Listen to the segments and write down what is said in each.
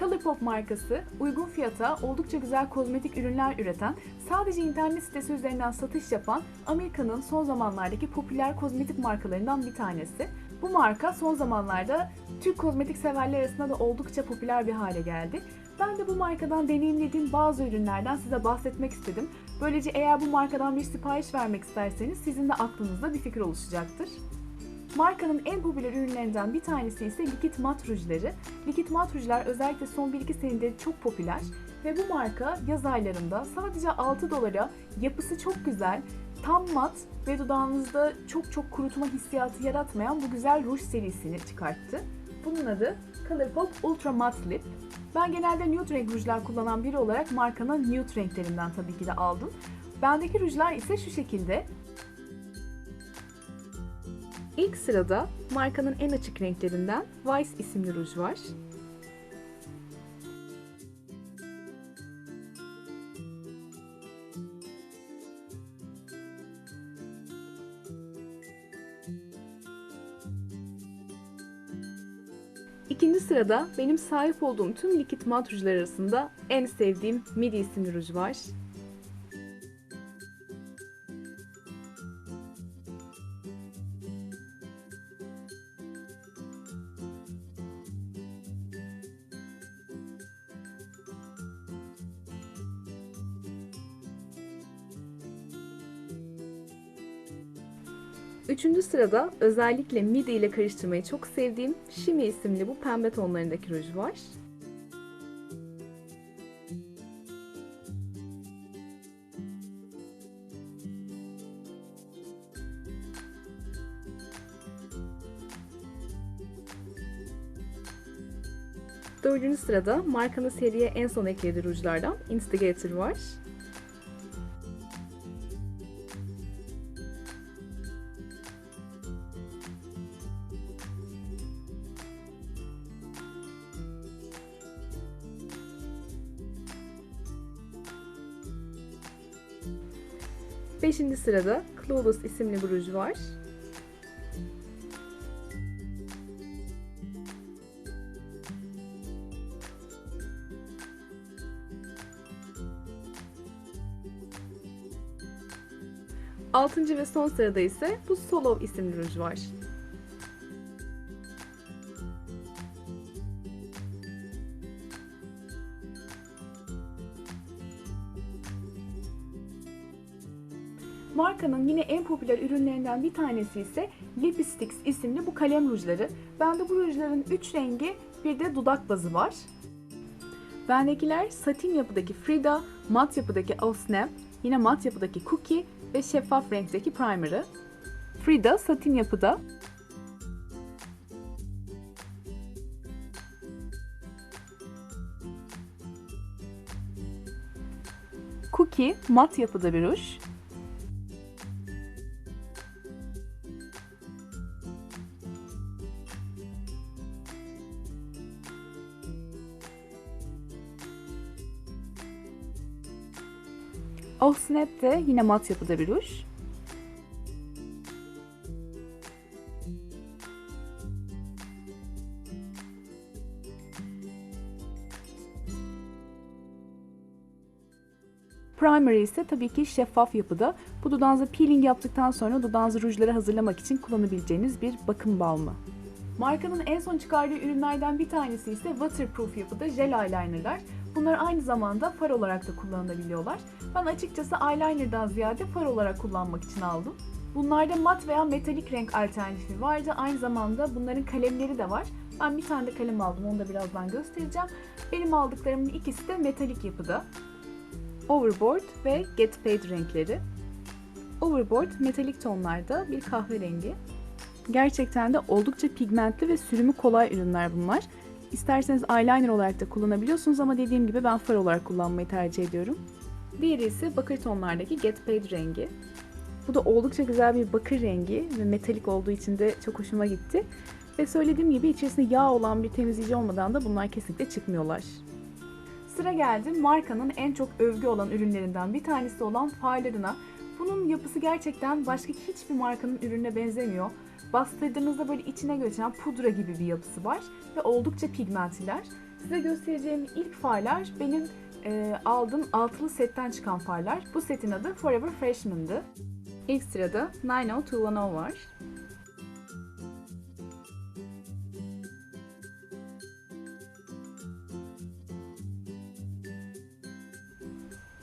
Colourpop markası uygun fiyata oldukça güzel kozmetik ürünler üreten, sadece internet sitesi üzerinden satış yapan Amerika'nın son zamanlardaki popüler kozmetik markalarından bir tanesi. Bu marka son zamanlarda Türk kozmetik severler arasında da oldukça popüler bir hale geldi. Ben de bu markadan deneyimlediğim bazı ürünlerden size bahsetmek istedim. Böylece eğer bu markadan bir sipariş vermek isterseniz sizin de aklınızda bir fikir oluşacaktır. Markanın en popüler ürünlerinden bir tanesi ise likit mat rujları. Likit mat rujlar özellikle son 1-2 senedir çok popüler ve bu marka yaz aylarında sadece 6 dolara yapısı çok güzel, tam mat ve dudağınızda çok çok kurutma hissiyatı yaratmayan bu güzel ruj serisini çıkarttı. Bunun adı Colourpop Ultra Matte Lip. Ben genelde nude renk rujlar kullanan biri olarak markanın nude renklerinden tabii ki de aldım. Bendeki rujlar ise şu şekilde. İlk sırada markanın en açık renklerinden Vice isimli ruj var. İkinci sırada benim sahip olduğum tüm likit mat rujlar arasında en sevdiğim Midi isimli ruj var. Üçüncü sırada özellikle midi ile karıştırmayı çok sevdiğim Shimi isimli bu pembe tonlarındaki ruj var. Dördüncü sırada markanın seriye en son eklediği rujlardan Instigator var. Beşinci sırada Clueless isimli bir ruj var. Altıncı ve son sırada ise bu Solo isimli ruj var. Markanın yine en popüler ürünlerinden bir tanesi ise Lipsticks isimli bu kalem rujları. Bende bu rujların 3 rengi bir de dudak bazı var. Bendekiler satin yapıdaki Frida, mat yapıdaki Oh Snap, yine mat yapıdaki Cookie ve şeffaf renkteki Primer'ı. Frida satin yapıda, Cookie mat yapıda bir ruj. Oh Snap de yine mat yapıda bir ruj. Primary ise tabii ki şeffaf yapıda. Bu dudağınıza peeling yaptıktan sonra dudağınızı rujlara hazırlamak için kullanabileceğiniz bir bakım balmı. Markanın en son çıkardığı ürünlerden bir tanesi ise waterproof yapıda jel eyelinerlar. Bunlar aynı zamanda far olarak da kullanılabiliyorlar. Ben açıkçası eyelinerdan ziyade far olarak kullanmak için aldım. Bunlarda mat veya metalik renk alternatifi vardı. Aynı zamanda bunların kalemleri de var. Ben bir tane de kalem aldım. Onu da birazdan göstereceğim. Benim aldıklarımın ikisi de metalik yapıda. Overboard ve Get Paid renkleri. Overboard metalik tonlarda bir kahverengi. Gerçekten de oldukça pigmentli ve sürümü kolay ürünler bunlar. İsterseniz eyeliner olarak da kullanabiliyorsunuz ama dediğim gibi ben far olarak kullanmayı tercih ediyorum. Diğeri ise bakır tonlardaki Get Paid rengi. Bu da oldukça güzel bir bakır rengi ve metalik olduğu için de çok hoşuma gitti. Ve söylediğim gibi içerisinde yağ olan bir temizleyici olmadan da bunlar kesinlikle çıkmıyorlar. Sıra geldi markanın en çok övgü olan ürünlerinden bir tanesi olan farlarına. Bunun yapısı gerçekten başka hiçbir markanın ürününe benzemiyor. Bastırdığınızda böyle içine göçen pudra gibi bir yapısı var ve oldukça pigmentliler. Size göstereceğim ilk farlar benim e, aldığım altılı setten çıkan farlar. Bu setin adı Forever Freshman'dı. İlk sırada 90210 var.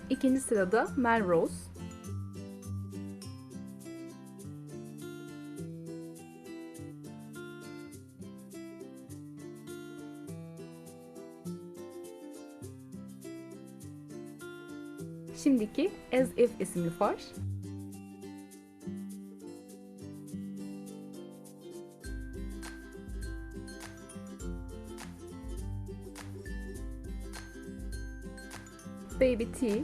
İkinci sırada Melrose. Şimdiki As If isimli far. Baby T.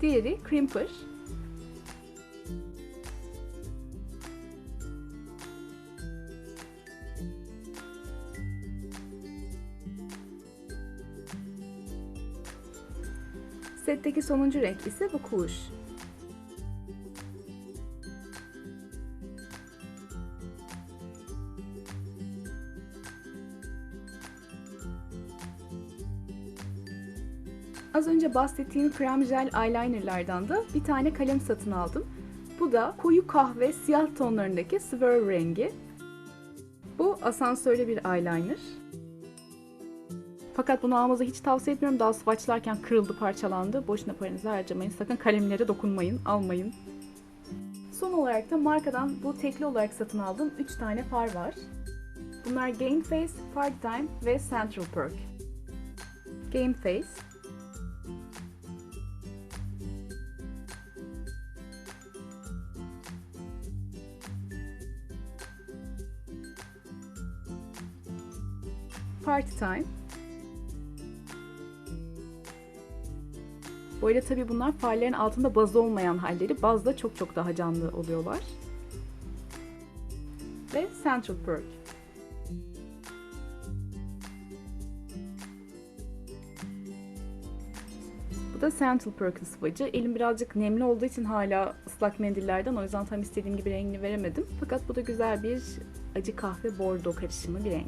Diğeri Crimper. Setteki sonuncu renk ise bu kuş. Az önce bahsettiğim krem jel eyelinerlardan da bir tane kalem satın aldım. Bu da koyu kahve siyah tonlarındaki Swerve rengi. Bu asansörlü bir eyeliner. Fakat bunu almanızı hiç tavsiye etmiyorum. Daha swatchlarken kırıldı, parçalandı. Boşuna paranızı harcamayın. Sakın kalemlere dokunmayın, almayın. Son olarak da markadan bu tekli olarak satın aldığım 3 tane far var. Bunlar Game Face, Party Time ve Central Perk. Game Face Party Time. Arada tabii bunlar farların altında baz olmayan halleri. Bazda çok çok daha canlı oluyorlar. Ve Central Perk. Bu da Central Perk'ın sıvacı. Elim birazcık nemli olduğu için hala ıslak mendillerden o yüzden tam istediğim gibi rengini veremedim. Fakat bu da güzel bir acı kahve bordo karışımı bir renk.